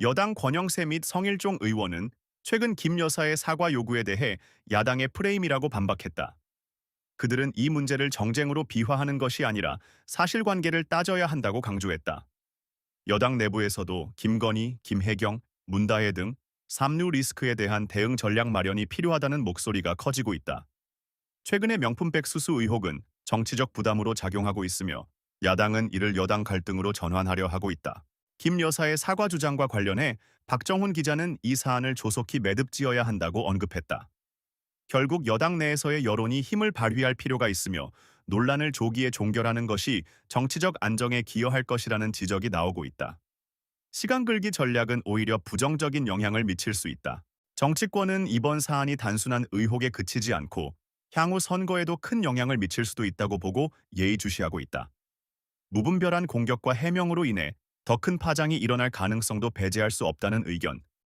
여당 권영세 및 성일종 의원은 최근 김 여사의 사과 요구에 대해 야당의 프레임이라고 반박했다. 그들은 이 문제를 정쟁으로 비화하는 것이 아니라 사실관계를 따져야 한다고 강조했다. 여당 내부에서도 김건희, 김혜경, 문다혜 등 삼류 리스크에 대한 대응 전략 마련이 필요하다는 목소리가 커지고 있다. 최근의 명품백 수수 의혹은 정치적 부담으로 작용하고 있으며 야당은 이를 여당 갈등으로 전환하려 하고 있다. 김 여사의 사과 주장과 관련해 박정훈 기자는 이 사안을 조속히 매듭지어야 한다고 언급했다. 결국 여당 내에서의 여론이 힘을 발휘할 필요가 있으며 논란을 조기에 종결하는 것이 정치적 안정에 기여할 것이라는 지적이 나오고 있다. 시간 끌기 전략은 오히려 부정적인 영향을 미칠 수 있다. 정치권은 이번 사안이 단순한 의혹에 그치지 않고 향후 선거에도 큰 영향을 미칠 수도 있다고 보고 예의주시하고 있다. 무분별한 공격과 해명으로 인해 더 큰 파장이 일어날 가능성도 배제할 수 없다는 의견,